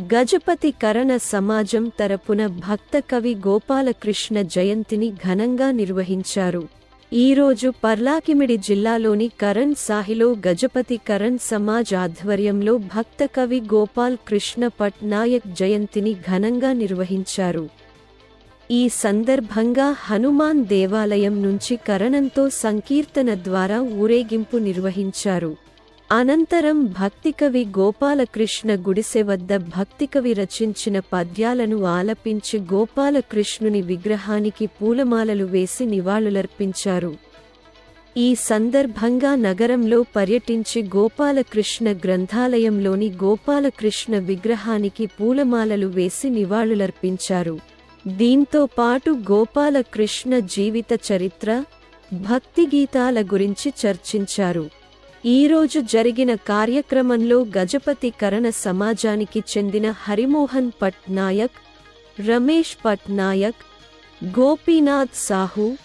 గజపతి కరణ సమాజం తరపున భక్త కవి గోపాలకృష్ణ జయంతిని ఘనంగా నిర్వహించారు. ఈరోజు పర్లాకిమిడి జిల్లాలోని కరణ్ సాహిలో గజపతి కరణ్ సమాజ్ ఆధ్వర్యంలో భక్త కవి గోపాల్ కృష్ణ పట్నాయక్ జయంతిని ఘనంగా నిర్వహించారు. ఈ సందర్భంగా హనుమాన్ దేవాలయం నుంచి కరణంతో సంకీర్తన ద్వారా ఊరేగింపు నిర్వహించారు. అనంతరం భక్తికవి గోపాలకృష్ణ గుడిసె వద్ద భక్తికవి రచించిన పద్యాలను ఆలపించి గోపాలకృష్ణుని విగ్రహానికి పూలమాలలు వేసి నివాళులర్పించారు. ఈ సందర్భంగా నగరంలో పర్యటించి గోపాలకృష్ణ గ్రంథాలయంలోని గోపాలకృష్ణ విగ్రహానికి పూలమాలలు వేసి నివాళులర్పించారు. దీంతో పాటు గోపాలకృష్ణ జీవిత చరిత్ర భక్తి గీతాల గురించి చర్చించారు. ఈరోజు జరిగిన కార్యక్రమంలో గజపతి కరణ సమాజానికి చెందిన హరిమోహన్ పట్నాయక్ రమేష్ పట్నాయక్ గోపీనాథ్ సాహు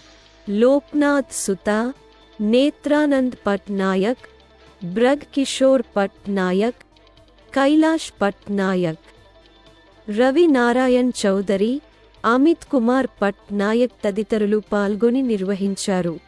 లోక్నాథ్ సుతా నేత్రానంద్ పట్నాయక్ బ్రగ్ కిషోర్ పట్నాయక్ కైలాష్ పట్నాయక్ రవి నారాయణ్ చౌదరి అమిత్ కుమార్ పట్నాయక్ తదితరులు పాల్గొని నిర్వహించారు.